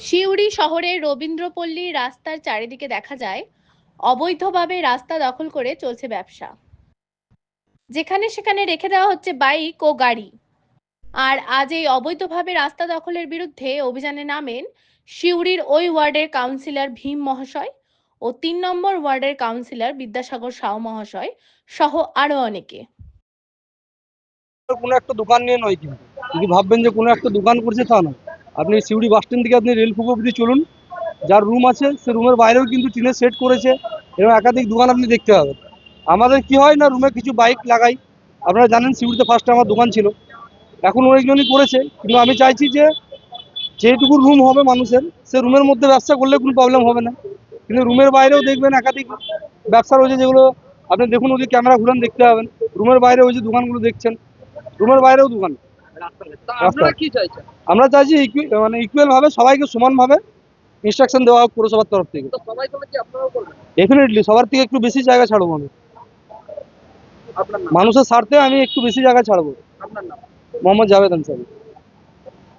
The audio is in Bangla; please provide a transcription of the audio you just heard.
সিউড়ি শহরের রবীন্দ্রপল্লী রাস্তার চারিদিকে দেখা যায়, অবৈধভাবে রাস্তা দখল করে চলছে ব্যবসা। যেখানে সেখানে রেখে দেওয়া হচ্ছে বাইক ও গাড়ি। আর আজ এই অবৈধভাবে রাস্তা দখলের বিরুদ্ধে অভিযানে নামেন সিউড়ির ওই ওয়ার্ডের কাউন্সিলর ভীম মহাশয় ও তিন নম্বর ওয়ার্ডের কাউন্সিলর বিদ্যাসাগর সাউ মহাশয় সহ আরও অনেকে। কোনো একটা দোকান নিয়ে নয় কিন্তু। যদি ভাববেন যে কোনো একটা দোকান করছে তা নয়। আপনি সিউড়ি বাস স্ট্যান্ড থেকে আপনি রেল ফুকো অবধি চলুন। যার রুম আছে, সে রুমের বাইরেও কিন্তু টিনের সেট করেছে। এবং একাধিক দোকান আপনি দেখতে পাবেন। আমাদের কি হয় না রুমে কিছু বাইক লাগাই। আপনারা জানেন সিউড়িতে ফার্স্টে আমার দোকান ছিল। এখন অনেকজনই করেছে। কিন্তু আমি চাইছি যে, যেটুকু রুম হবে মানুষের, সে রুমের মধ্যে ব্যবসা করলে কোনো প্রবলেম হবে না। কিন্তু রুমের বাইরেও দেখবেন একাধিক ব্যবসা রয়েছে যেগুলো আপনি দেখুন ওই যে ক্যামেরা ঘুরান দেখতে পাবেন। রুমের বাইরে ওই যে দোকানগুলো দেখছেন। রুমের বাইরেও দোকান। আমরা চাইছি মানে ইকুয়াল ভাবে সবাইকে সমান ভাবে ইনস্ট্রাকশন দেওয়া হোক পুরসভার তরফ থেকে। ডেফিনেটলি সবার থেকে একটু বেশি জায়গা ছাড়বো আমি। মানুষের স্বার্থে আমি একটু বেশি জায়গা ছাড়বো। মোহাম্মদ জাভেদ আনসারি।